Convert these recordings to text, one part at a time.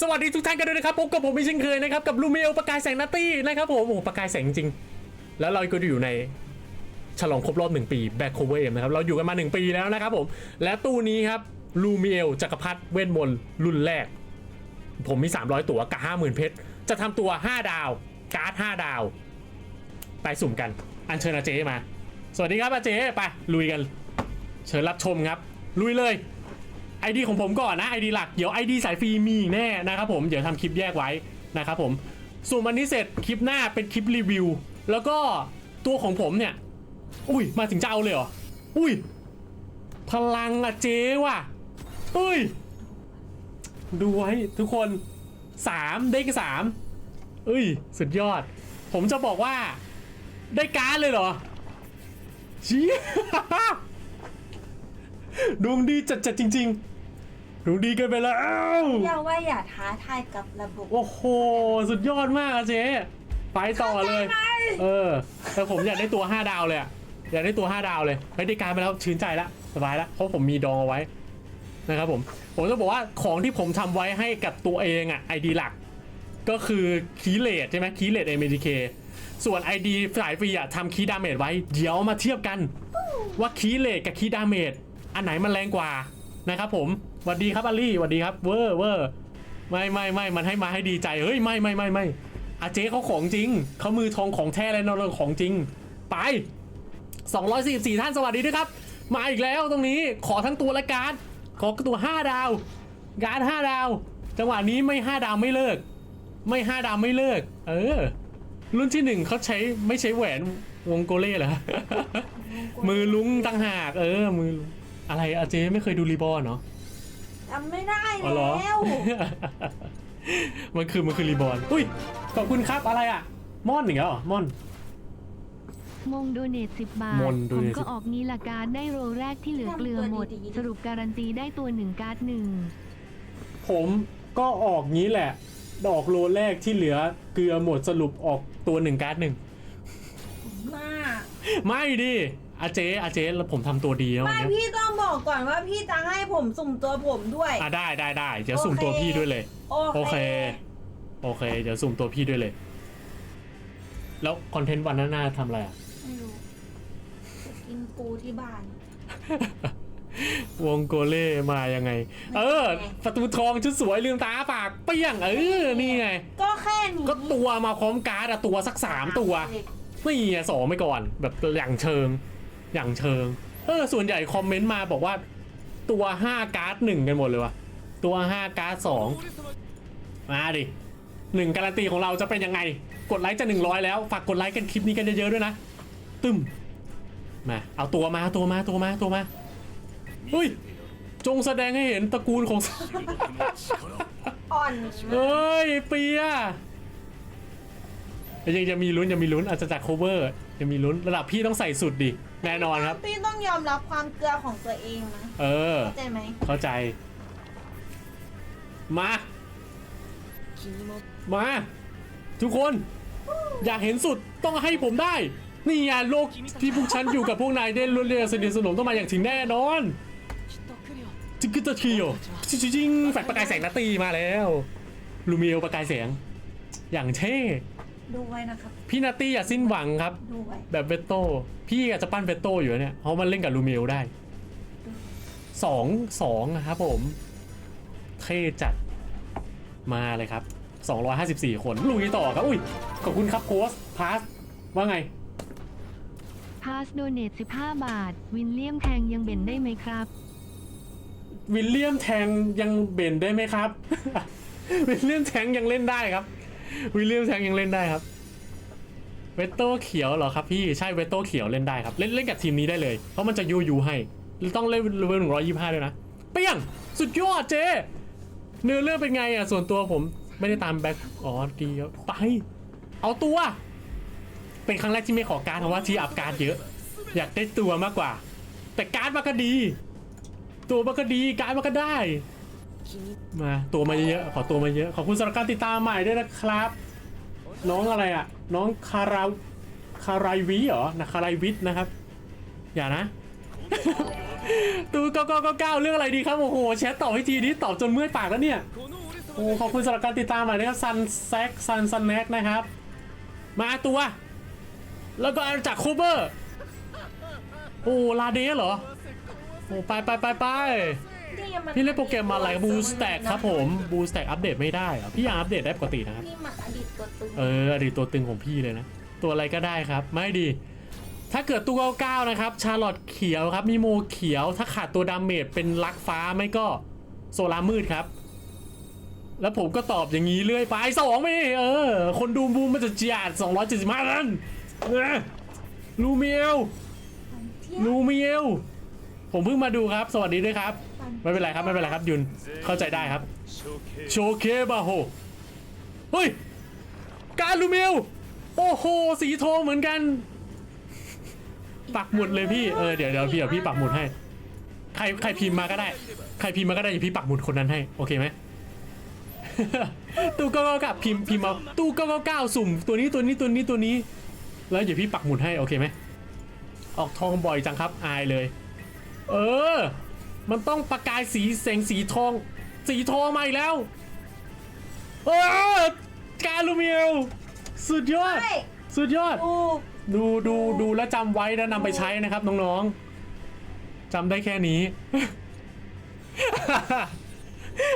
สวัสดีทุกท่านกันด้วยนะครับพบกับผมอีกเช่นเคยนะครับกับลูเมลประกายแสงนัตตี้นะครับผมโอ้โหประกายแสงจริง แล้วเราก็อยู่ในฉลองครบรอบหนึ่งปีแบ็คโคเวอร์เอ็มนะครับเราอยู่กันมาหนึ่งปีแล้วนะครับผมและตู้นี้ครับลูเมลจักรพรรดิเวทมนต์รุ่นแรก ผมมี 300 ตัวกับ 50,000 เพชร จะทำตัว 5 ดาว การ์ด 5 ดาว ไปสุ่มกัน อันเชิญอาเจมา สวัสดีครับอาเจไปลุยกัน เชิญรับชมครับ ลุยเลย ไอดีของผมก่อนนะไอดีหลักเดี๋ยวไอดีสายฟรีมีแน่นะครับผมเดี๋ยวทำคลิปแยกไว้นะครับผมส่วนวันนี้เสร็จคลิปหน้าเป็นคลิปรีวิว แล้วก็ตัวของผมเนี่ย อุ้ยมาถึงจะเอาเลยเหรอ อุ้ย พลังอะเจ๊ว่ะอุ้ย ดูไว้ทุกคนสามเด้งสามเอ้ย สุดยอด ผมจะบอกว่า ได้การ์ดเลยเหรอชี้ ดวงดีจัดจัดๆจริง ๆ ดวงดีเกันไปแล้วเรียกว่าอย่าท้าทายกับระบบโอ้โห สุดยอดมากอะเจ๊ไปต่อเลยเข้าใจไหมเออ แต่ผมอยากได้ตัว 5 ดาวเลยอะอยากได้ตัว 5 ดาวเลยไม่ได้การดไปแล้วชื่นใจละสบายละเพราะผมมีดองเอาไว้นะครับผม ผมจะบอกว่าของที่ผมทำไว้ให้กับตัวเองอะไอดีหลัก ก็คือคีเลตใช่ไหมคีเลตเอเมดิเคส่วน ID สายฟรีอะทำคีดาเมจไว้ เดี๋ยวมาเทียบกัน ว่าคีเลตกับคีดาเมจ อันไหนมันแรงกว่านะครับผมสวัสดีครับอลลี่สวัสดีครับเวอร์เวอร์ไม่ไม่ไม่มันให้มาให้ดีใจเฮ้ยไม่ไม่ไม่ไม่อาเจ๊เขาของจริงเขามือทองของแท้และนอนของจริง ไป 244 ท่านสวัสดีด้วยครับ มาอีกแล้วตรงนี้ขอทั้งตัวและการ์ดขอตัว 5 ดาว การ์ด5ดาว จังหวะนี้ไม่ 5 ดาวไม่เลิก ไม่ 5 ดาวไม่เลิก เออ รุ่นที่หนึ่งเขาใช้ไม่ใช้แหวนวงโกเล่เหรอมือลุงตั้งหาก เออมือลุง อะไรอาเจ๊ไม่เคยดูรีบอลเนาะจำไม่ได้อ๋อเหรอ แล้ว มันคือมันคือรีบอลอุ้ยขอบคุณครับอะไรอะม่อนอีกแล้วเหรอม่อน มงโดเนท10บาท มงโดผมเนทก็ออกนี้ละการดได้โรแรกที่เหลือเกลือหมดสรุปการันตีได้ตัวหนึ่งการ์ดหนึ่งผมก็ออกงี้แหละ ดอกโลแรกที่เหลือเกลือหมดสรุปออกตัวหนึ่งการ์ดหนึ่งมาไม่ดิ อาเจ๊อาเจ๊แล้วผมทำตัวดีนะวันไม่เนี้ยพี่ต้องบอกก่อนว่าพี่จะให้ผมสุ่มตัวผมด้วย อะได้ได้ได้เดี๋ยวสุ่มตัวพี่ด้วยเลย โอโอเค เค โอเค เดี๋ยวสุ่มตัวพี่ด้วยเลย แล้วคอนเทนต์วันหน้าทำอะไรอะ ไม่รู้จะกินปูที่บ้าน วงโกเล่มายังไง เออ ประตูทองชุดสวยลืมตาปากเปี้ยงเออ นี่ไง ก็แค่นี้ก็ตัวมาพร้อมการ์ดอะตัวสักสามตัว นี่ไงสองไปก่อน แบบอย่างเชิง อย่างเชิง เออ ส่วนใหญ่คอมเมนต์มาบอกว่า ตัวห้าการ์ดหนึ่งกันหมดเลยว่ะตัวห้าการ์ดสองมาดิหนึ่งการันตีของเราจะเป็นยังไง กดไลค์จะหนึ่งร้อยแล้ว ฝากกดไลค์กันคลิปนี้กันเยอะๆด้วยนะ ตึมมา เอาตัวมาตัวมาตัวมาตัวมาเฮ้ย จงแสดงให้เห็นตระกูลของอ่อนเอ้ย เปียยังจะมีลุ้นยังมีลุ้นอาจจะจาก cover ยังมีลุ้นระดับพี่ต้องใส่สุดดิ แน่นอนครับ พี่ต้องยอมรับความเกลือของตัวเองนะเออ เข้าใจไหมเข้าใจ มา มา ทุกคน อยากเห็นสุดต้องให้ผมได้ นี่ไงโลกที่พวกฉันอยู่กับพวกนายได้รวดเร็วสนิทสนมต้องมาอย่างถึงแน่นอนจิกกตะคิโอจริงจริงๆแฟลชประกายแสงนาตีมาแล้ว ลูมิเอลประกายแสง อย่างเท่ ดูไว้นะครับ พี่นาตี้อย่าสิ้นหวังครับ ดูไว้แบบเวตโต้พี่อาจจะปั้นเวตโต้อยู่นะเนี่ยเพราะมันเล่นกับลูมิเอลได้สองสองนะครับผม เท่จัดมาเลยครับ 254 คนลุยต่อครับ อุ้ย ขอบคุณครับโค้ชพาสว่าไง พาสโดเนท15 บาท วินเลียมแทงยังเบ่นได้ไหมครับวิลเลียมแทงยังเบนได้ไหมครับ วิลเลียมแทงยังเล่นได้ครับ วิลเลียมแทงยังเล่นได้ครับ เวตโต้เขียวเหรอครับพี่ ใช่เวตโต้เขียวเล่นได้ครับ เล่นเล่นกับทีมนี้ได้เลย เพราะมันจะยูยูให้ ต้องเล่นเลเวลหนึ่งร้อยยี่ห้าด้วยนะเปี้ยง สุดยอดเจ เนื้อเรื่องเป็นไงอะ ส่วนตัวผมไม่ได้ตามแบ็คอ๋อดีครับไป เอาตัว เป็นครั้งแรกที่ไม่ขอการเพราะว่าที่อัพการเยอะ อยากได้ตัวมากกว่า แต่การดมาก็ดี ตัวมันก็ดีการดมันก็ได้ มาตัวมาเยอะๆขอตัวมาเยอะขอบคุณสำหรับการติดตามใหม่ด้วยนะครับ น้องอะไรอะ น้องคาราคารายวีเหรอนะคารายวิทนะครับ อย่านะ ตูเก้าเก้าเก้าเก้าเรื่องอะไรดีครับ โอ้โหแชทตอบให้ทีนี้ตอบจนเมื่อยปากแล้วเนี่ยโอ้ขอบคุณสำหรับการติดตามใหม่นะครับซันแซกซันซันแน็กนะครับ มาตัว แล้วก็จากคูเบอร์ โอ้ลาเดสเหรอ โอ้ไปไปไปไป นี่มันพี่เล่นโปรแกรมอะไรบูสแต็กครับผมบูสแต็กอัปเดตไม่ได้เหรอพี่ยังอัปเดตได้ปกตินะครับพี่มันอดีตตัวตึงเอออดีตตัวตึงของพี่เลยนะ ตัวอะไรก็ได้ครับ ไม่ดี ถ้าเกิดตู้เก้าๆนะครับ ชาร์ลอตเขียวครับมีโมเขียว ถ้าขาดตัวดาเมจเป็นลักฟ้าไม่ก็โซลาร์มืดครับ แล้วผมก็ตอบอย่างนี้เรื่อยไปสองไม่เออ คนดูบูมมันจะเจียด275นั่นเออลูเมียวเที่ยลูเมียว ผมเพิ่งมาดูครับ สวัสดีด้วยครับ ไม่เป็นไรครับไม่เป็นไรครับยุนเข้าใจได้ครับ โชเคบาโฮเฮ้ย การลูเมียวโอ้โห สีทองเหมือนกัน ปักหมุดเลยพี่ เออเดี๋ยวเดี๋ยวพี่เดี๋ยวพี่ปักหมุดให้ ใครใครพิมพ์มาก็ได้ ใครพิมพ์มาก็ได้เดี๋ยวพี่ปักหมุดคนนั้นให้ โอเคไหม ตู้ก้าเก้าเก้าพิมพ์พิมพ์เอาตู้ก้าเก้าเก้าสุ่ม ตัวนี้ตัวนี้ตัวนี้ตัวนี้ แล้วเดี๋ยวพี่ปักหมุดให้โอเคไหม ออกทองบ่อยจังครับอายเลย เออ มันต้องประกายสีแสงสีทอง สีทองมาอีกแล้ว เออ การลูเมียวสุดยอดใช่สุดยอด ดูดูดูดูแลวจำไว้แล้วนำไปใช้นะครับน้องๆจำได้แค่นี้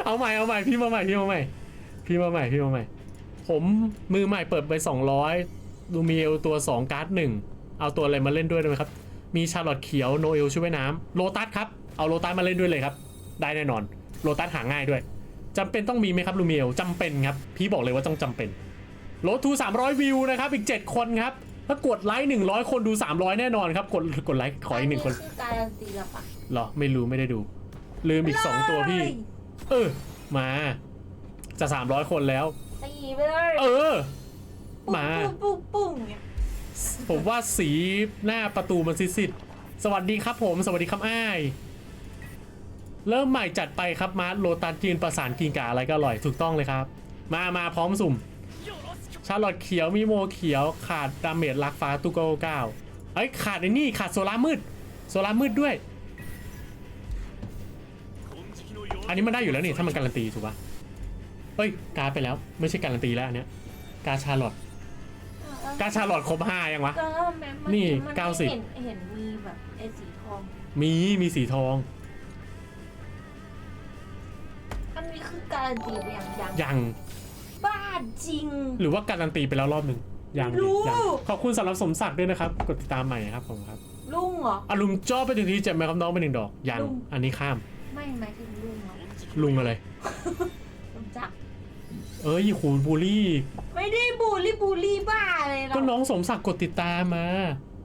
เอาใหม่เอาใหม่พี่มาใหม่พี่มาใหม่พี่มาใหม่พี่มาใหม่ ผมมือใหม่เปิดไป 200 ดูมีเอลตัว 2 การ์ดหนึ่งเอาตัวอะไรมาเล่นด้วยได้ไหมครับ มีชาร์ลอตเขียวโนเอลช่วยว่ายน้ำโลตัสครับ เอาโลตัสมาเล่นด้วยเลยครับ ได้แน่นอนโลตัสหาง่ายด้วยจำเป็นต้องมีไหมครับลูเมียลจำเป็นครับ พี่บอกเลยว่าต้องจำเป็นโลทู300 วิวนะครับ อีก 7 คนครับ ถ้ากดไลค์100 คนดู 300 แน่นอนครับ กดกดไลค์ขออีกหนึ่งคนคือการันตีละปะเหรอ ไม่รู้ไม่ได้ดู ลืมอีก 2 ตัวพี่ เออ มาจะ 300 คนแล้วตีไปเลย เออ มา ปุ้งปุ้งปุ้งเนี่ย ผมว่าสีหน้าประตูมันซิดๆสวัสดีครับผม สวัสดีครับอ้าย เริ่มใหม่จัดไปครับมาโลตัสจีนประสานกินกาอะไรก็อร่อยถูกต้องเลยครับ มามาพร้อมสุ่ม ชาลอตเขียวมีโมเขียวขาดดาเมจลักฟ้าตุกโกเก้าเอ้ยขาดไอ้นี่ขาดโซลามืด โซลามืดด้วย อันนี้มันได้อยู่แล้วนี่ถ้ามันการันตีถูกปะเอ้ยการไปแล้วไม่ใช่การันตีแล้วอันเนี้ยการชาลอต การดชาร์ลอตครบห้ายังวะ ก็แม้มันี่มัไม่เก้าสิบ เห็นเห็นมีแบบไอ้สีทอง มีมีสีทอง อันนี้คือการันตีไปอย่างยังยัง บ้าจริง หรือว่าการันตีไปแล้วรอบหนึ่งยังไม่รู้ ยังขอบคุณสำหรับสมศักดิ์ด้วยนะครับ กดติดตามใหม่ครับผมครับลุงเหรอ อารุมจอบไปถึงทีเจ็บไหมครับน้องไปหนึ่งดอก ยัง ลุง อันนี้ข้าม ไม่หมายถึงลุงเหรอลุงอะไร ลุงจักรเอ้ยขูนบูลลี่ ไม่ได้บูลลี่บูลลี่บ้าเลยเราก็น้องสมศักดิ์กดติดตามมา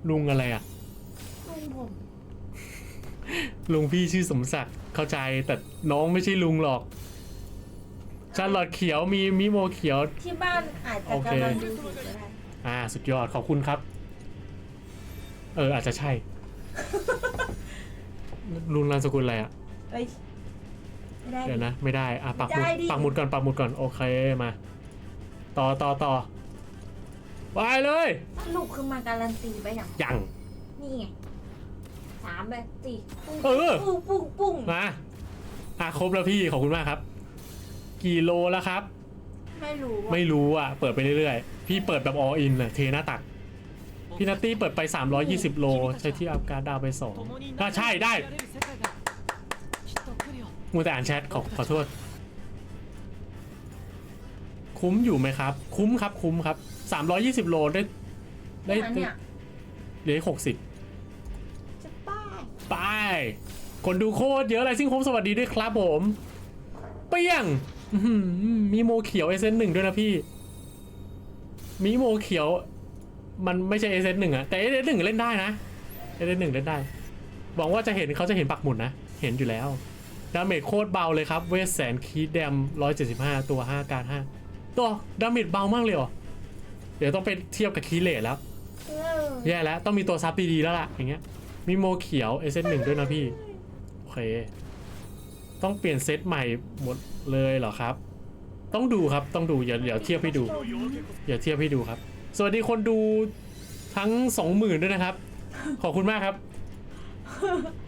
ลุงอะไรอะ ลุงผมลุงพี่ชื่อสมศักดิ์เข้าใจแต่น้องไม่ใช่ลุงหรอกชาร์ลอตเขียวมีมิโมเขียว ที่บ้านอาจจะโอเคกำลังดูอยู่ก็ได้อ่า สุดยอดขอบคุณครับ เอออาจจะใช่ ลุงนามสกุลอะไรอะ เอ้ยไม่ได้ เดี๋ยวนะ ไม่ได้ อะปักหมุดได้ดิ ปักหมุดก่อนปักหมุดก่อน โอเคมา ต่อต่อต่อไปเลยสรุปคือมาการันตีไปอย่างยัง นี่ไงสามแบบสี่ปุ้งเออ ปุ้งปุ้งปุ้งมาอะครบแล้วพี่ขอบคุณมากครับ กี่โลแล้วครับ ไม่รู้อะไม่รู้อะ เปิดไปเรื่อยๆ พี่เปิดแบบออินอะเทหน้าตัก พี่นัตตี้เปิดไป 320 โล ใช้ที่อัพการดดาวไป2อะใช่ได้มูแต่อ่านแชทขอขอโทษ คุ้มอยู่ไหมครับ คุ้มครับคุ้มครับ320โลได้ ได้เนี่ยเนี่ย เหลือหกสิบจะป้ายไป คนดูโคตรเยอะเลยซิ่งคมสวัสดีด้วยครับผม เปี้ยงอื้อหือมีโมเขียวเอเซนหนึ่งด้วยนะพี่ มีโมเขียว มันไม่ใช่เอเซนหนึ่งอะแต่เอเซนหนึ่งเล่นได้นะเอเซนหนึ่งเล่นได้หวังว่าจะเห็นเขาจะเห็นปักหมุดนะ เห็นอยู่แล้ว ดาเมจโคตรเบาเลยครับ เวสแสนคีดแดม175 ตัว 5 การ 5 ตัวดาเมจเบามากเลยเหรอ เดี๋ยวต้องไปเทียบกับคีเลทแล้วเออแย่แล้ว ต้องมีตัวซับดีๆแล้วล่ะ อย่างเงี้ย มีโมเขียวเอเซนหนึ่งด้วยนะพี่ โอเค ต้องเปลี่ยนเซตใหม่หมดเลยเหรอครับ ต้องดูครับ ต้องดูอย่าอย่าเทียบให้ดูอย่าเทียบให้ดูครับ สวัสดีคนดูทั้งสองหมื่นด้วยนะครับ ขอบคุณมากครับ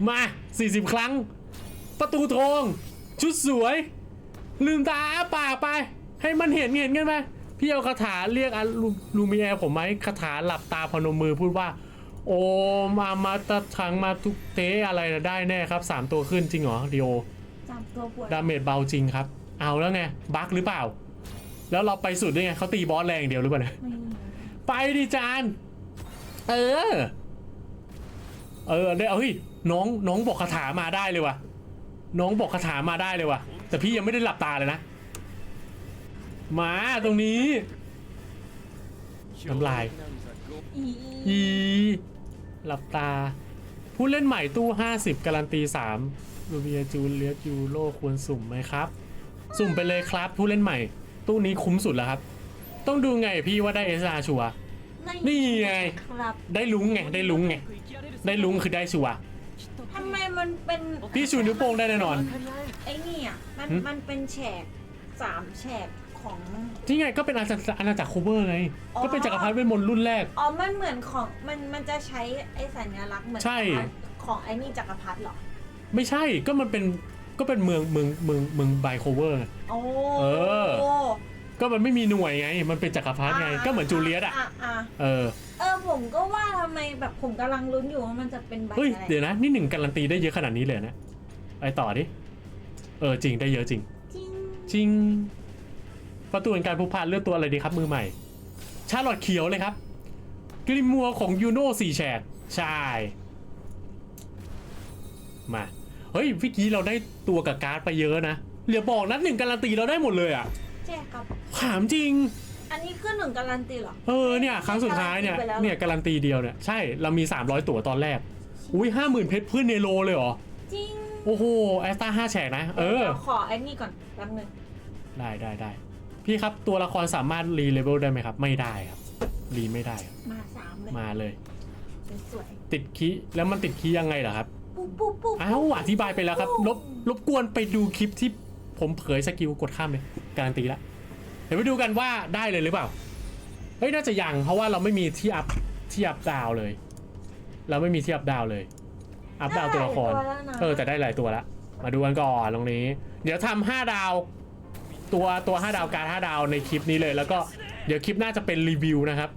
มา 40 ครั้ง ประตูทอง ชุดสวย ลืมตาอ้าปากไป ให้มันเห็นเห็นกันไหมพี่เอาคาถาเรียกอะลูลูมิแอร์ผมไหมคาถาหลับตาพนมมือพูดว่า โอมามาตะทังมาทุกเตอะไรนะได้แน่ครับสามตัวขึ้นจริงเหรอดีโอจับตัวปวดดาเมจเบาจริงครับ เอาแล้วไงบั๊กหรือเปล่า แล้วเราไปสุดได้ไงเขาตีบอสแรงอย่างเดียวหรือเปล่าเนี่ยไม่มีไปดิจาน เออ เออได้เอ้ยน้องน้องบอกคาถามาได้เลยว่ะ น้องบอกคาถามาได้เลยว่ะ แต่พี่ยังไม่ได้หลับตาเลยนะ มาตรงนี้ น้ำลายอีอี หลับตา ผู้เล่นใหม่ตู้ 50 การันตี3รูเบียจูเลียยูโรควรสุ่มไหมครับ สุ่มไปเลยครับ ผู้เล่นใหม่ ตู้นี้คุ้มสุดแล้วครับ ต้องดูไงพี่ว่าได้เอสอาชัวร์นี่ไง ครับได้ลุงไง ได้ลุงไง ได้ลุงคือได้ชัวร์ทำไมมันเป็นพี่ชูนิ้วโป้งได้แน่นอน ไอ้นี่อะมันหึมันเป็นแฉกสามแฉก ของ ที่ไงก็เป็นอาณาจักรอาณาจักรโคเวอร์ไง อ๋อ ก็เป็นจักรพรรดิเวทมนต์รุ่นแรก อ๋อ มันเหมือนของมันมันจะใช้ไอ้สัญลักษณ์เหมือนใช่ ของไอ้นี่จักรพรรดิเหรอไม่ใช่ก็มันเป็นก็เป็นเมืองเมืองเมืองเมืองไบโคเวอร์ไงโอ้เออ ก็มันไม่มีหน่วยไง มันเป็นจักรพรรดิไงก็เหมือนจูเลียสอะอะเออเออผมก็ว่าทำไมแบบผมกำลังลุ้นอยู่ว่ามันจะเป็นใบเฮ้ยอะไรเดี๋ยวนะนี่หนึ่งการันตีได้เยอะขนาดนี้เลยนะไปต่อดิเออจริงได้เยอะจริง จริงจริง ประตูแห่งการผูกพันเลือกตัวอะไรดีครับมือใหม่ ชาร์ลอตเขียวเลยครับกริมัวของยูโน่สี่แฉกใช่ มา เฮ้ยเมื่อกี้เราได้ตัวกับการ์ดไปเยอะนะเหลือบอกนัดหนึ่งการันตีเราได้หมดเลยอะใช่ครับ ถามจริง อันนี้ขึ้นหนึ่งการันตีเหรอ เออเนี่ยครั้งสุดท้ายเนี่ยไปแล้วเนี่ยการันตีเดียวเนี่ยใช่เรามี 300 ตั๋วตอนแรก อุ้ยห้าหมื่นเพชรเพื่อนเนโรเลยเหรอ จริงโอ้โหแอสตาห้าแฉกนะ เออ ดี๋ยวขอไอ้นี่ก่อนแป๊บนึงได้ได้ได้ พี่ครับตัวละครสามารถรีเลเวลได้ไหมครับ ไม่ได้ครับรีไม่ได้ครับมาสามเลยมาเลย สวยติดคีย์แล้วมันติดคีย์ยังไงเหรอครับๆปุ๊บปุ๊บปุ๊บอ้าวอธิบายไปแล้วครับรบรบกวนไปดูคลิปที่ผมเผยสกิลกดข้ามเลยการันตีละเดี๋ยวไปดูกันว่าได้เลยหรือเปล่าเฮ้ยน่าจะยังเพราะว่าเราไม่มีที่อัพที่อัพดาวเลย เราไม่มีที่อัพดาวเลย อัพดาวตัวละคร ได้หลายตัวแล้วนะ เออแต่ได้หลายตัวละ มาดูกันก่อนตรงนี้ เดี๋ยวทำห้าดาว ตัวตัวห้าดาวการห้าดาวในคลิปนี้เลย แล้วก็เดี๋ยวคลิปหน้าจะเป็นรีวิวนะครับ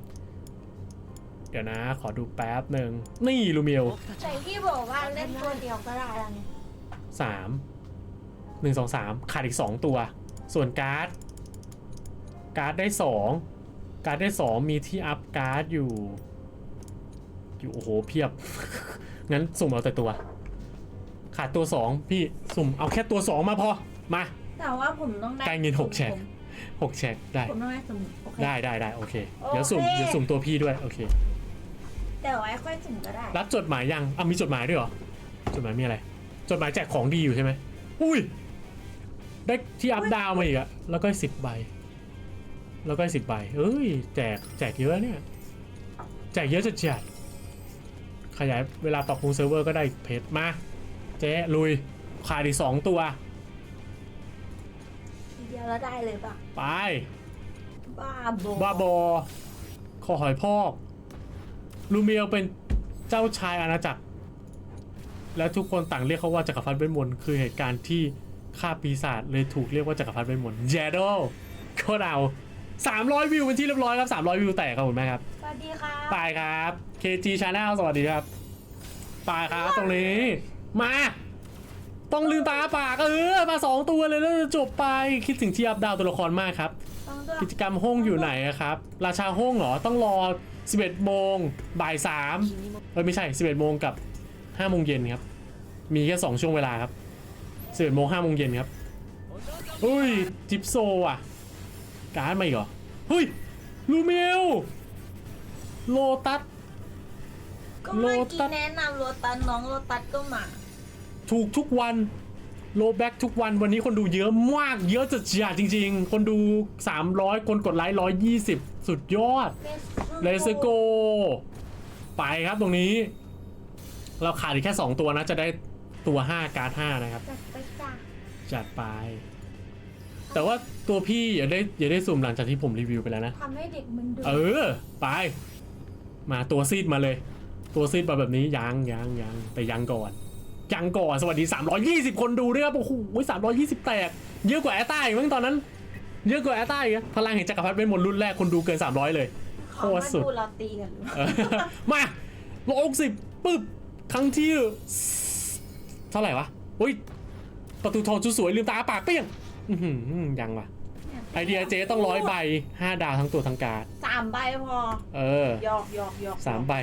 เดี๋ยวนะ ขอดูแป๊บหนึ่งนี่ลูเมียวแต่ที่บอกว่าเล่นตัวเดียวก็ได้แล้วไงสามหนึ่งสองสามขาดอีกสองตัว ส่วนการ์ด การ์ดได้สองการ์ดได้สองมีที่อัพการ์ดอยู่ อยู่โอ้โหเพียบ งั้นสุ่มเอาแต่ตัว ขาดตัวสองพี่สุ่มเอาแค่ตัวสองมาพอมา แต่ว่าผมต้องได้ได้เงินหกแฉก ผมหกแชกได้ ผมต้องได้สมุดโอเค ได้ได้ได้โอเค เดี๋ยวสุ่มโอเค เดี๋ยวสุ่มตัวพี่ด้วยโอเค แต่ไว้ค่อยสุ่มก็ได้รับจดหมายยังอะมีจดหมายด้วยเหรอ จดหมายมีอะไร จดหมายแจกของดีอยู่ใช่ไหมอุ้ย ได้ที่อัพดาวมาอีกอะแล้วก็สิบใบ แล้วก็สิบใบ เอ้ย แจกแจกเยอะเนี่ย แจกเยอะจัดจัดขยายเวลาปรับปรุงเซิร์ฟเวอร์ก็ได้เพชรมา เจ๊ลุยขาดอีกสองตัวทีเดียว แล้วได้เลยป่ะไป บ้าบอบ้าบอ ขอหอยพอก ลูเมียวเป็นเจ้าชายอาณาจักร และทุกคนต่างเรียกเขาว่าจักรพรรดิเวทมนต์คือเหตุการณ์ที่ฆ่าปีศาจเลยถูกเรียกว่าจักรพรรดิเวทมนต์แยโดโคตรเอา300 วิวเป็นที่เรียบร้อยครับ 300 วิวแตกครับผมแม่ครับ สวัสดีครับไปครับ KG Channel สวัสดีครับไปครับตรงนี้ มา ต้องลืมตาปากเออมาสองตัวเลยแล้วจะจบไปคิดถึงที่อัพดาวตัวละครมากครับ ต้องด้วยกิจกรรมห้องอยู่ไหนอะครับ ราชาห้องเหรอต้องรอ 11 โมงบ่าย3เอ้ยไม่ใช่ 11 โมงกับ5โมงเย็นครับ มีแค่ 2 ช่วงเวลาครับ 11 โมง5โมงเย็นครับอุ้ยจิปโซอะการ์ดมาอีกเหรอเฮ้ยลูเมลโลตัส ก็เมื่อโลตักี้สแนะนำโรตัสน้องโรตัสก็มา ถูกทุกวันโลแบ็กทุกวันวันนี้คนดูเยอะมาก เยอะจัดจ้าจริง ๆ คนดู 300 คนกดไลค์120 สุดยอดเลสโกไปครับตรงนี้ เราขาดอีกแค่ 2 ตัวนะ จะได้ตัว 5 การ์ด 5 นะครับ จัดไปจ้ะจัดไปแต่ว่าตัวพี่อย่าได้อย่าได้สุ่มหลังจากที่ผมรีวิวไปแล้วนะทำให้เด็กมันดูเออ ไป มาตัวซีดมาเลย ตัวซีดมาแบบนี้ยังยังยังแต่ยังก่อนแก ยังก่อนสวัสดี 320 คนดูด้วยครับโอ้โห320แตกเยอะกว่าแอตต้าอีกมั้งตอนนั้น เยอะกว่าแอตต้าอีกนะพลังแห่งจักรพรรดิเป็นมนต์รุ่นแรกคนดูเกิน 300 เลยโคเขาตรมาสุดดูเราตีกันเออมาร้อยหกสิบปึ๊บครั้งที่ เท่าไหร่วะอุ้ยประตูทองชุดสวยลืมตาอ้าปากเปี้ยงอื้อหือยังวะไอเดียเจต้องร้อยใบห้าดาวทั้งตัวทั้งการ์ดสามใบพอ เออหยอกหยอกหยอกสามใบ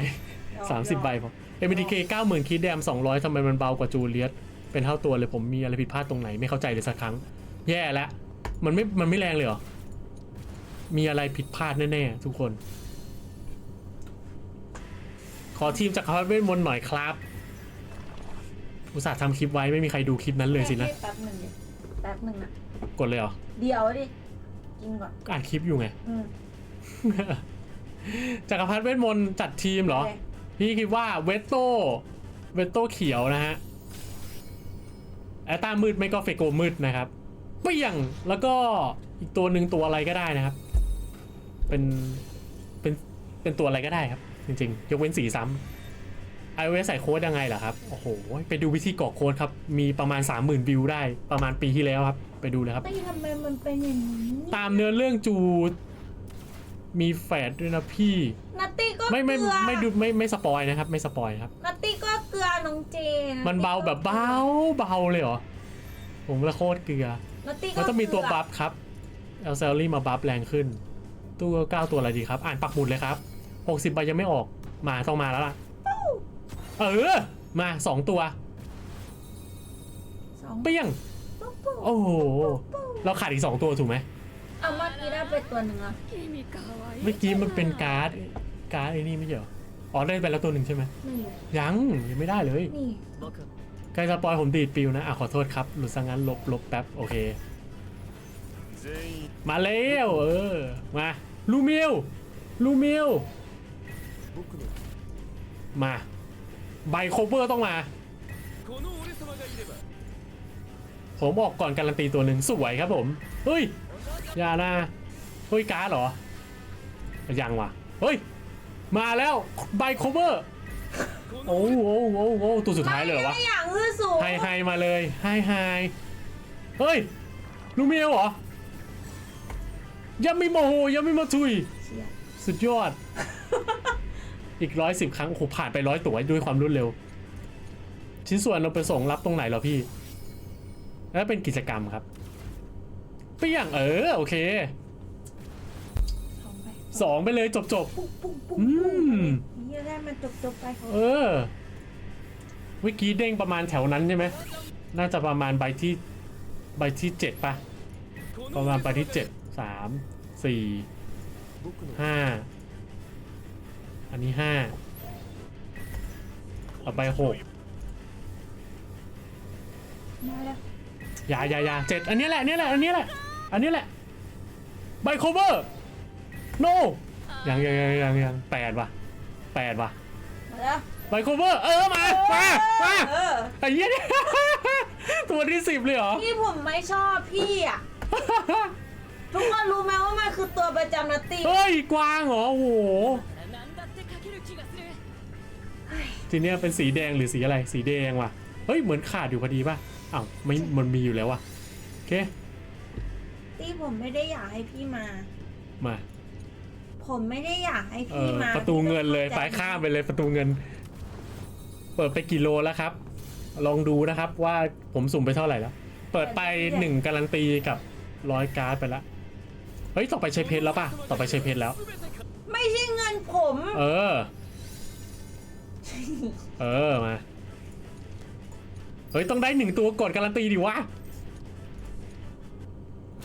หยอกสามสิบใบพอ MDK เก้าหมื่นคิดแดมสองร้อยทำไมมันเบากว่าจูเลียสเป็นเท่าตัวเลยผมมีอะไรผิดพลาดตรงไหนไม่เข้าใจเลยสักครั้ง แย่แล้วมันไม่มันไม่แรงเลยเหรอ มีอะไรผิดพลาดแน่ๆทุกคน ขอทีมจากรพรรดิเวทมนต์หน่อยครับอุตส่าห์ทำคลิปไว้ไม่มีใครดูคลิปนั้นเลยสินะให้แป๊บหนึ่งดิแป๊บหนึ่งนะกดเลยเหรอเดี๋ยวดิกินก่อนก็อ่านคลิปอยู่ไงอืมจักรพรรดิเวทมนต์จัดทีมเหรอโอเค พี่คิดว่าเวตโตเวตโตเขียวนะฮะแอตตามืดไม่ก็เฟโกมืดนะครับเปี้ยงแล้วก็อีกตัวหนึ่งตัวอะไรก็ได้นะครับ เป็นเป็นเป็นตัวอะไรก็ได้ครับ จริงๆ ยกเว้นสีซ้ำ iOS ใส่โค้ดยังไงล่ะครับ โอ้โห ไปดูวิธีกรอกโค้ดครับ มีประมาณ 30,000 วิวได้ประมาณปีที่แล้วครับ ไปดูเลยครับตีทำไมมันเป็นอย่างนี้ตามเนื้อเรื่องจู มีแฝดด้วยนะพี่ นัตตี้ก็ไม่ไม่เกลือไม่ดูไม่ไม่สปอยนะครับ ไม่สปอยครับ นัตตี้ก็เกลือน้องเจมันเบาแบบเบาเบาเลยเหรอ ผมละโคตรเกลือ นัตตี้ก็มันต้องมีตัวเกลืบัฟครับเอาเซลลี่มาบัฟแรงขึ้นตู้เก้าตัวอะไรดีครับ อ่านปักหมุดเลยครับ60ใบยังไม่ออก มาต้องมาแล้วล่ะ เออ มาสองตัว สองเปี้ยง ปุ๊บปุ๊บโอ้โหเราขาดอีกสองตัวถูกไหม เอามื่อกี้ได้ไปตัวหนึ่งอะเมื่อกี้มันเป็นการ์ดการ์ดไอ้นี่ไม่ใช่เหรออ๋อได้ไปแล้วตัวหนึ่งใช่ไหมยังยังไม่ได้เลยนี่ใครสปอยผมดีดปิวนะอะขอโทษครับหลุดซะงั้นลบลบแป๊บโอเค มาเร็วเออมาลูมิวลูมิวมาใบโคเวอร์ต้องมาผมออกก่อนการันตีตัวหนึ่งสวยครับผม เฮ้ย อย่านะเฮ้ยการ์ดเหรอ ยังว่ะ เฮ้ย มาแล้วไบโคเวอร์こโอ้のโหโอ้โหโอ้โหตัวสุดท้ายเลยเหรอวะไม่อย่างอื้อสูงไฮไฮมาเลยไฮไฮเฮ้ย ลูมิลเหรอ ยังไม่โมโหยังไม่มาทุยเชี่ยสุดยอด อีกร้อยสิบครั้งโอ้โหผ่านไปร้อยตัวด้วยความรวดเร็ว ชิ้นส่วนเราไปส่งรับตรงไหนเหรอพี่ แล้วเป็นกิจกรรมครับ เปี้ยงเออโอเคสองไปเลยจบจบปุ๊บอืมนี่แรกมันจบจบไปเออเมื่อกี้เด้งประมาณแถวนั้นใช่ไหมน่าจะประมาณใบที่ใบที่เจ็ดปะประมาณใบที่เจ็ดสามสี่ห้าอันนี้ห้าเอาไปหกยายายาเจ็ดอันนี้แหละเนี่แหละอันนี้แหละ อันนี้แหละไบโคเวอร์โนยังยังยังยังยังแปดว่ะแปดว่ะมาแล้วไบโคเวอร์เออมามามาเออไอ้เหี้ยเนี่ย ตัวที่สิบเลยเหรอพี่ผมไม่ชอบพี่อะ ทุกคนรู้ไหมว่ามันคือตัวประจำนัตตี้เฮ้ย กวางเหรอ โอ้โหทีเนี้ยเป็นสีแดงหรือสีอะไร สีแดงว่ะ เฮ้ย เหมือนขาดอยู่พอดีป่ะอ้าวไม่มันมีอยู่แล้วว่ะ โอเค ตี้ผมไม่ได้อยากให้พี่มา มาผมไม่ได้อยากให้เอพี่อมาประตูเงินเลยพี่ไปต้องข้ข้ามไปเลยประตูเงิน เปิดไปกี่โลแล้วครับ ลองดูนะครับว่าผมสุ่มไปเท่าไหร่แล้ว เปิดไปหนึ่งการันตีกับร้อยการ์ดไปแล้วเฮ้ยต่อไปใช้เพชรแล้วป่ะต่อไปใช้เพชรแล้ว ไม่ใช่เงินผม เออ เออมา เฮ้ย ต้องได้หนึ่งตัวกดการันตีดิวะ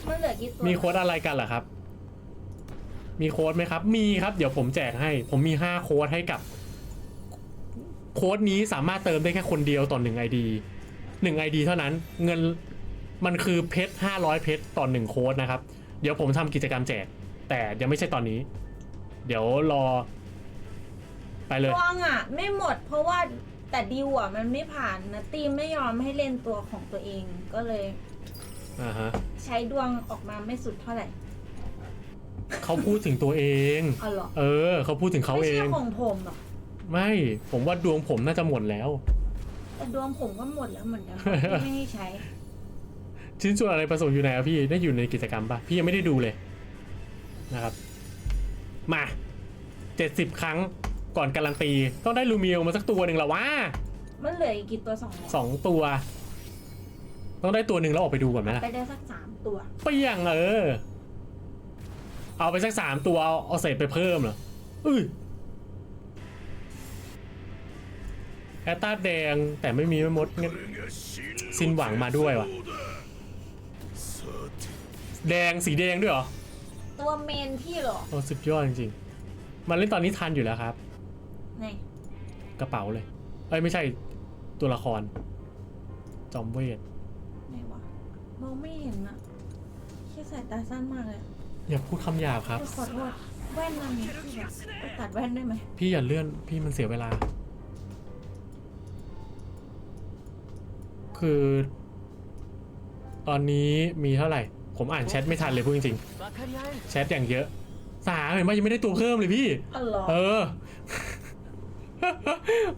มันเหลือกี่ตัวมีโค้ดอะไรกันเหรอครับ มีโค้ดไหมครับ มีครับ เดี๋ยวผมแจกให้ ผมมีห้าโค้ดให้กับ โค้ดนี้สามารถเติมได้แค่คนเดียวต่อหนึ่งไอดีหนึ่งไอดีเท่านั้น เงินมันคือเพชรห้าร้อยเพชรต่อหนึ่งโค้ดนะครับ เดี๋ยวผมทำกิจกรรมแจก แต่ยังไม่ใช่ตอนนี้ เดี๋ยวรอ ไปเลยดวงอะ ไม่หมดเพราะว่าแต่ดิวอะมันไม่ผ่านนะตีมไม่ยอมให้เล่นตัวของตัวเองก็เลย อ่าฮะใช้ดวงออกมาไม่สุดเท่าไหร่เขาพูดถึงตัวเอง อ๋อเหรอเออ เขาพูดถึงเขาไม่เอใช่ง ของผมหรอกไม่ผมว่าดวงผมน่าจะหมดแล้ว แต่ดวงผมก็หมดแล้วเหมือนกันที่ไม่ให้ใช้ ชิ้นส่วนอะไรผสมอยู่ไหนอะพี่ได้อยู่ในกิจกรรมปะพี่ยังไม่ได้ดูเลยนะครับ มาเจ็ดสิบครั้งก่อนการันตี ต้องได้ลูมิโอมาสักตัวหนึ่งละวะมันเหลืออีกกี่ตัวสองร้อยสองตัว ต้องได้ตัวหนึ่งแล้วออกไปดูก่อนไหมล่ะไปได้สักสามตัวเปี้ยงเออ เอาไปสักสามตัวเอาเอาเศษไปเพิ่มเหรออุ้ยแอตตาแดงแต่ไม่มีแม่มดงั้นสิ้นหวังมาด้วยว่ะ แดงสีแดงด้วยเหรอ ตัวเมนพี่เหรอโอ้สุดยอดจริงๆมันเล่นตอนนี้ทันอยู่แล้วครับไหนกระเป๋าเลย เอ้ยไม่ใช่ตัวละคร จอมเวทไหนวะ มองไม่เห็นอะแค่สายตาสั้นมากเลยอย่าพูดคำหยาบครับ ขอโทษแว่นมันที่แบบไปตัดแว่นได้ไหมพี่อย่าเลื่อนพี่มันเสียเวลา คือ ตอนนี้มีเท่าไหร่ ผมอ่านแชทไม่ทันเลยพูดจริงๆแชทอย่างเยอะ สาเห็นไหมยังไม่ได้ตัวเพิ่มเลยพี่อเออ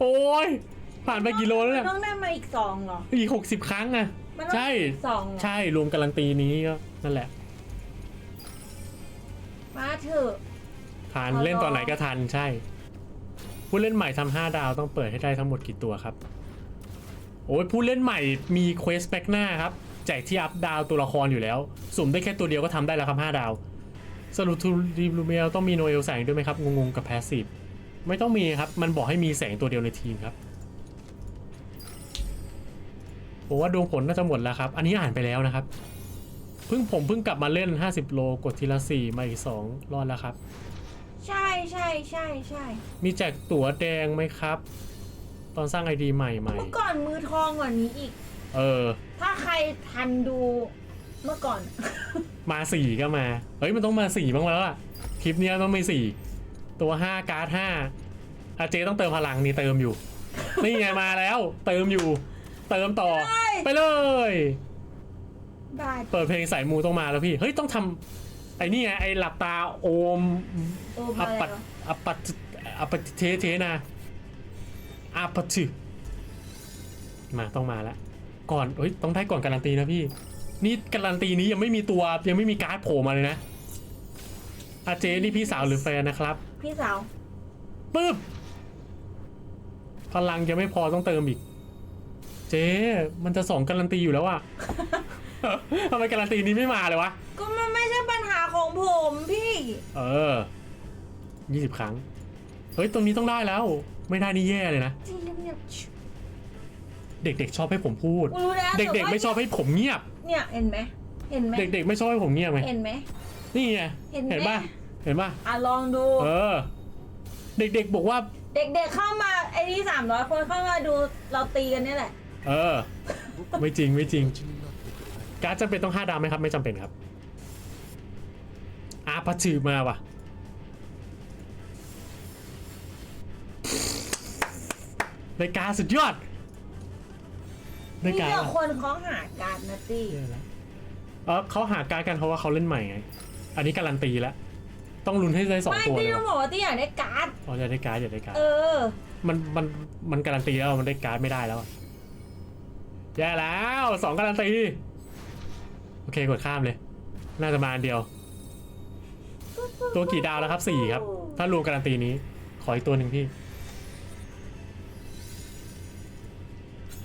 โอ้ยผ่านไปกี่โลแล้วเนี่ยต้องได้มาอีกสองเหรอ อีกหกสิบครั้งอะ มันต้องใช่อีกสองเหรอใช่รวมการันตีนี้ก็นั่นแหละมาเถอะทันอ๋อ เล่นตอนไหนก็ทันใช่ ผู้เล่นใหม่ทำห้าดาวต้องเปิดให้ได้ทั้งหมดกี่ตัวครับ โอ้ยผู้เล่นใหม่มีเควสแบ็กหน้าครับแจกที่อัพดาวตัวละครอยู่แล้ว สุ่มได้แค่ตัวเดียวก็ทำได้แล้วครับห้าดาว สรุปทูดีบลูเมลต้องมีโนเอลแสงด้วยไหมครับ งงๆกับแพสซีฟไม่ต้องมีครับ มันบอกให้มีแสงตัวเดียวในทีมครับ ผมว่าดวงผลน่าจะหมดแล้วครับ อันนี้อ่านไปแล้วนะครับ เพิ่งผมเพิ่งกลับมาเล่น 50 โลกดทีละ4มาอีก2รอดแล้วครับ ใช่ใช่ใช่ใช่มีแจกตั๋วแดงไหมครับ ตอนสร้างไอดีใหม่ใหม่เมื่อก่อนมือทองกว่านี้อีก เออ ถ้าใครทันดูเมื่อก่อน มาสี่ก็มา เฮ้ยมันต้องมาสี่บ้างแล้วอะคลิปเนี้ยต้องมีสี่ตัวห้าการ์ดห้าอาเจต้องเติมพลังนี่เติมอยู่ นี่ไงมาแล้ว เติมอยู่ เติมต่อ ไปเลย บาดเปิดเพลงสายมูต้องมาแล้วพี่ เฮ้ยต้องทำไอ้นี่ไงไอ้หลับตาโอมโอ้อัมาปแล้ปัตวอัปปัตอัปปัตเทเทนะอัปปัตมาต้องมาแล้วก่อนเฮ้ยต้องได้ก่อนการันตีนะพี่ นี่การันตีนี้ยังไม่มีตัวยังไม่มีการ์ดโผล่มาเลยนะอาเจนี่พี่สาวหรือแฟนนะครับ พี่สาวปึ๊บพลังยังไม่พอต้องเติมอีก เจ๊มันจะสองการันตีอยู่แล้วอะทำไมการันตีนี้ไม่มาเลยวะ ก็มันไม่ใช่ปัญหาของผมพี่ เออยี่สิบครั้ง เฮ้ยตรงนี้ต้องได้แล้ว ไม่ได้นี่แย่เลยนะ จริงเงียบเด็กๆชอบให้ผมพูดๆกูรู้แล้วเด็กๆไม่ชอบให้ผมเงียบ เนี่ยเห็นไหมเห็นไหมเด็กๆไม่ชอบให้ผมเงียบไงเห็นไหมนี่ไง เห็นไหม เห็นป่ะ เห็นป่ะ อะลองดู เออ เด็กๆบอกว่า เด็กๆเข้ามาไอ้นี่สามร้อยคนเข้ามาดูเราตีกันเนี่ยแหละ เออ ไม่จริงไม่จริง การ์ดจำเป็นต้องห้าดาวไหมครับ ไม่จำเป็นครับ อาพัชชือมาว่ะได้การ์ดสุดยอดได้นี่การ์ดเดี๋ยวว่ะคนเขาหาการนะตี้แย่แล้วเออเขาหาการดกันเพราะว่าเขาเล่นใหม่ไง อันนี้การันตีแล้ว ต้องลุ้นให้ได้สองไม่ตัวตี้เลยต้องว่ะบอกว่าตี้อยากได้การ์ดอ๋ออยากได้การ์ดอยากได้การ์ดเออ มันมันมันการันตีแล้วมันได้การ์ดไม่ได้แล้วอะ แย่แล้วสองการันตี โอเคกดข้ามเลย น่าจะมาอันเดียว ตัวกี่ดาวแล้วครับสี่ครับ ถ้ารวมการันตีนี้ ขออีกตัวหนึ่งพี่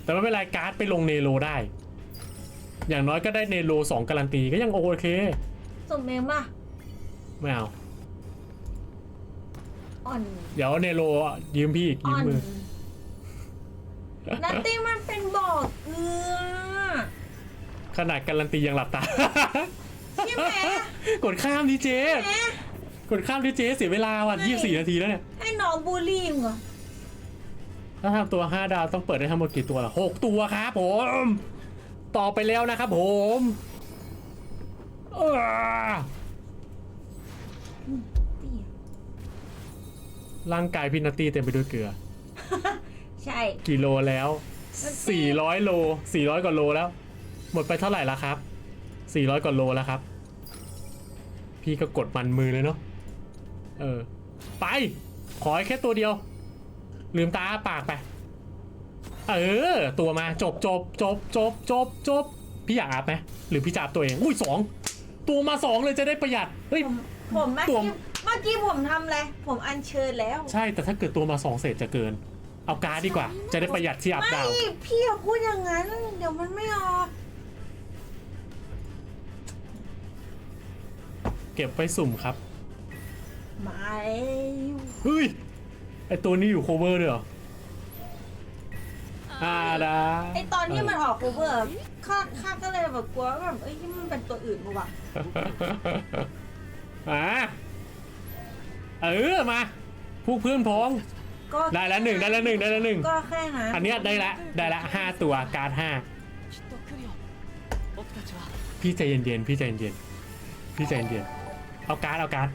แต่ไม่เป็นไรการ์ดไปลงเนโรได้ อย่างน้อยก็ได้เนโรสองการันตีก็ยังโอเคสมเมมป่ะไม่เอา อ่อน เดี๋ยวเนโรยืมพี่อีกอ่ยือมนมือ นัตตี้มันเป็นบอกเกลือขนาดการันตียังหลับตา ใช่ไหมกดข้ามดิเจใช่ไหมกดข้ามดิเจเสียเวลาว่ะไม่ยี่สี่นาทีแล้วเนี่ย ให้น้องบูลลี่มึงเหรอถ้าทำตัว 5 ดาวต้องเปิดได้ทั้งหมดกี่ตัวล่ะ6ตัวครับผม ต่อไปแล้วนะครับผมเอ้อตี้ร่างกายพี่นัตตี้เต็มไปด้วยเกลือ ใช่ กี่โลแล้วนัตตี้400 โล 400 กว่าโลแล้ว หมดไปเท่าไหร่แล้วครับ 400 กว่าโลแล้วครับ พี่ก็กดมันมือเลยเนาะ เออ ไป ขอให้แค่ตัวเดียว ลืมตาอ้าปากไป เออ ตัวมาจบจบจบจบจบจบ พี่อยากอัพไหมหรือพี่จะอัพตัวเอง อุ้ยสอง ตัวมาสองเลยจะได้ประหยัด เฮ้ยผมผมเมื่อตัว กี้เมื่อกี้ผมทำอะไร ผมอัญเชิญแล้ว ใช่ แต่ถ้าเกิดตัวมาสองเศษจะเกิน เอาการ์ดดีกว่า จะได้ประหยัดที่อัพไม่ดาวพี่อย่าพูดอย่างนั้น เดี๋ยวมันไม่ออกเก็บไว้สุ่มครับมาแล้วเฮ้ย ไอตัวนี้อยู่โคเวอร์ด้วยเหรออาดาไอตอนที่มันออกคูเวอร์ข้าข้าก็เลยแบบกลัวว่าแบบเอ้ยมันเป็นตัวอื่นปะวะมาเออ มา พวกเพื่อนพ้อง ก็ได้แล้วหนึ่งได้แล้วหนึ่งได้แล้วหนึ่งก็แค่นั้นอันนี้ได้ละได้ละห้าตัวการ์ดห้าพี่ใจเย็นๆพี่ใจเย็นๆพี่ใจเย็นๆเอาการเอาการ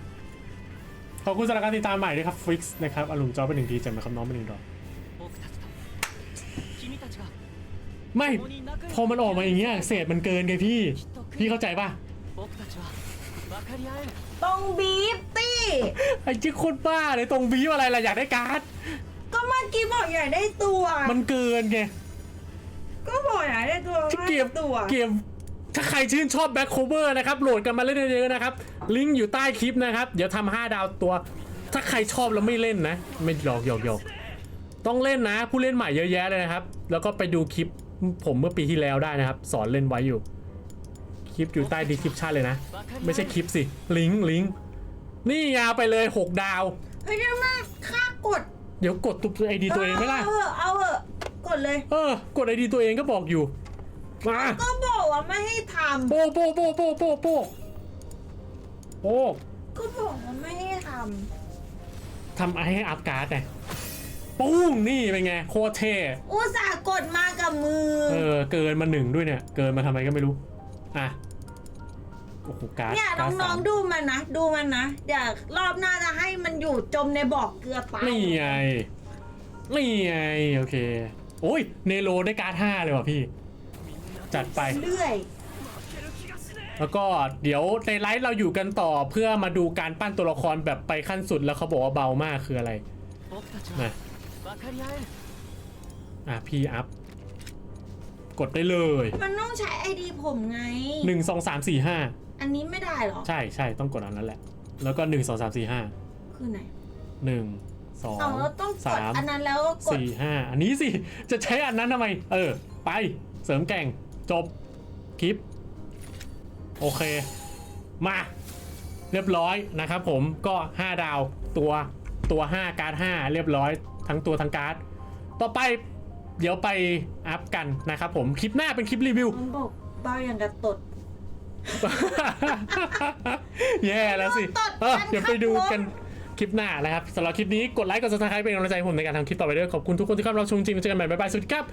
ขอบคุณสำหรับการติดตามใหม่ด้วยครับฟิกซ์นะครับอารมณ์จอเป็นหนึ่งทีแจมครับน้องเป็นหนึ่งดอกไม่พอมันออกมาอย่างเงี้ยเศษมันเกินไงพี่ พี่เข้าใจป่ะต้องบีบตี ไอ้จิ๊กโคตรบ้าเลยตรงบีบอะไรล่ะอยากได้การ์ด ก็เมื่อกี้บอกอยากได้ตัว มันเกินไงก็บอกอยากได้ตัวที่ไม่เกได้มตัวเกมถ้าใครชื่นชอบแบ็คโคเวอร์นะครับโหลดกันมาเล่นเยอะๆนะครับ ลิงก์อยู่ใต้คลิปนะครับ เดี๋ยวทำห้าดาวตัว ถ้าใครชอบแล้วไม่เล่นนะ ไม่หยอกหยอกหยอกต้องเล่นนะ ผู้เล่นใหม่เยอะแยะเลยนะครับ แล้วก็ไปดูคลิปผมเมื่อปีที่แล้วได้นะครับ สอนเล่นไว้อยู่ คลิปอยู่ใต้ดีคลิปชั่นเลยนะ ไม่ใช่คลิปสิ ลิงก์ลิงก์ นี่ยาวไปเลย6ดาว เฮ้ยนั่นมันค่ากดเดี๋ยวกดตัวไอดีตัวเองไหมล่ะ เอาเถอะเอาเถอะกดเลย เออ กดไอดีตัวเองก็บอกอยู่ มาก็บอกว่าไม่ให้ทโป๊ะโป๊ะโป๊ะโป๊ะโป๊ะโป๊ะโป๊ะำก็บอกว่าไม่ให้ททำให้อัพการ์ดไงปุ้งนี่เป็นไงโคตรเท่ำอุตส่าห์กดมากับมือ เออเกินมาหนึ่งด้วยเนี่ย เกินมาทำไมก็ไม่รู้ อะ โอ้โห การ์ด เนี่ย การ์ด น้ สา อง ม ๆดูมันนะ ดูมันนะเดี๋ยวรอบหน้าจะให้มันอยู่จมในบ่อเกลือตาย นี่ไง นี่ไง โอเค โอ้ย เนโรได้การ์ดห้าเลยว่ะพี่ จัดไป เรื่อย แล้วก็เดี๋ยวในไลฟ์เราอยู่กันต่อเพื่อมาดูการปั้นตัวละครแบบไปขั้นสุดแล้วเขาบอกว่าเบามากคืออะไร 僕たち นะ は分かり合える อ่ะพี่อัพ กดได้เลย มันต้องใช้ไอดีผมไง หนึ่งสองสามสี่ห้า อันนี้ไม่ได้เหรอ ใช่ใช่ต้องกดอันนั้นแหละ แล้วก็หนึ่งสองสามสี่ห้าคือไหนหนึ่งสองเอาแล้วต้องกสาดมอันนั้นแล้วก็กดสี่ห้าอันนี้สิ จะใช้อันนั้นทำไม เออ ไปเสริมแก่งจบคลิป โอเค มา เรียบร้อยนะครับผมก็ 5 ดาวตัวตัว 5 การ์ด 5 เรียบร้อย ทั้งตัวทั้งการ์ด ต่อไปเดี๋ยวไปอัพกันนะครับผมคลิปหน้าเป็นคลิปรีวิว มันบอกเบาอย่างกระตด แย่แล้วสิตัดเออกันเดี๋ยวครับไปดูผมกันคลิปหน้านะครับสำหรับคลิปนี้กดไลค์กด subscribe เป็นกำลังใจให้ผมในการทำคลิปต่อไปด้วยขอบคุณทุกคนที่เข้ามารับชมจริงๆเจอกันใหม่บ๊ายบายสวัสดีครับ